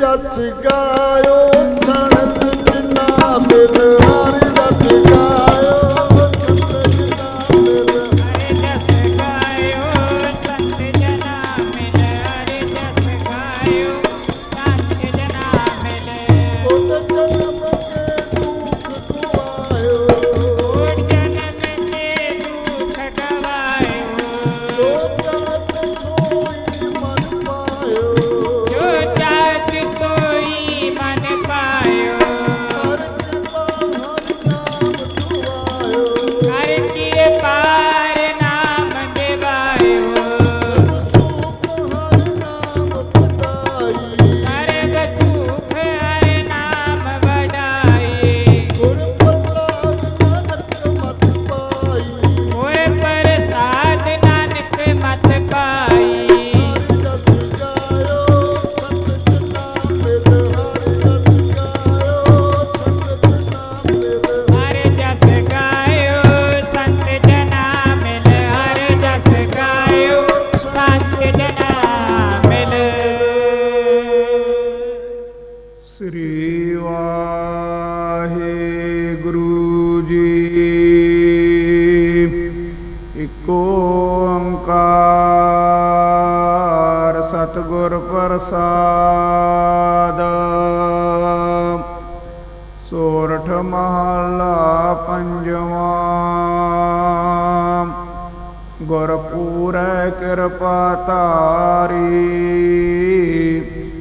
যাচ্ছি গায়। ਸ੍ਰੀ ਵਾਹਿਗੁਰੂ ਜੀ। ਇਕ ਓੰਕਾਰ ਸਤਿਗੁਰ ਪ੍ਰਸਾਦ। ਸੋਰਠ ਮਹਲਾ ਪੰਜਵਾਂ। ਗੁਰਪੂਰੈ ਕਿਰਪਾ ਤਾਰੀ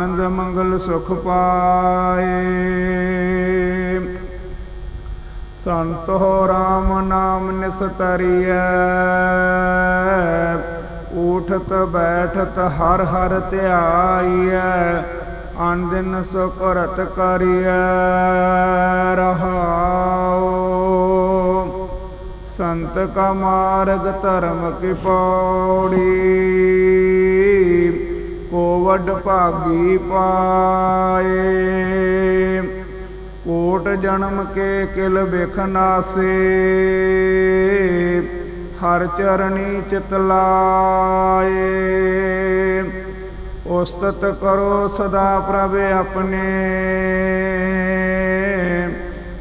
ਆਨੰਦ ਮੰਗਲ ਸੁਖ ਪਾਏ। ਹੋ ਰਾਮ ਨਾਮ ਨਿਸਤਰੀਐ। ਉਠਤ ਬੈਠਤ ਹਰ ਹਰ ਧਿਆਈਐ। ਅਨ ਦਿਨ ਸੁਕਰਤ ਕਰੀਐ। ਰਹਾਉ। ਸੰਤ ਕਾ ਮਾਰਗ ਧਰਮ ਕੀ ਪੌੜੀ ਵੱਡ ਭਾਗੀ ਪਾਏ। ਕੋਟ ਜਨਮ ਕੇ ਕਿਲ ਬਿਖ ਨਾਸੇ ਹਰ ਚਰਣੀ ਚਿਤ ਲਾਏ। ਉਸਤਤ ਕਰੋ ਸਦਾ ਪ੍ਰਭ ਆਪਣੇ।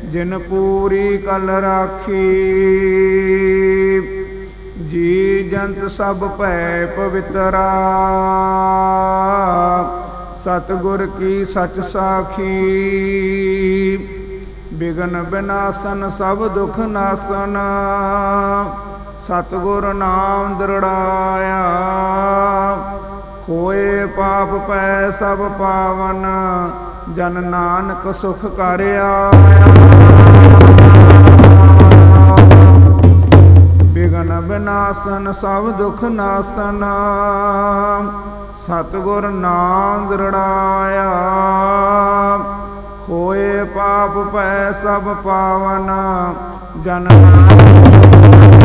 ਜਿਨ ਪੂਰੀ ਕਲ ਰਾਖੀ। ਜੀ ਜੰਤ ਸਭ ਭੈ ਪਵਿੱਤਰਾ। ਸਤਿਗੁਰ ਕੀ ਸਚ ਸਾਖੀ। ਬਿਗਨ ਬਿਨਾਸਨ, ਸਭ ਦੁਖ ਨਾਸਨ। ਸਤਿਗੁਰ ਨਾਮ ਦ੍ਰਿੜਾਇਆ। ਹੋਏ ਪਾਪ ਪੈ ਸਭ ਪਾਵਨ, ਜਨ ਨਾਨਕ ਸੁਖ ਕਰ ਆਇਆ। ਬਿਗਨ ਬਿਨਾਸਨ, ਸਭ ਦੁਖ ਨਾਸਨ। ਸਤਿਗੁਰ ਨਾਮ ਦ੍ਰਿੜਾਇਆ ਹੋਏ ਪਾਪ ਪੈ ਸਭ ਪਾਵਨ। ਜਨਮ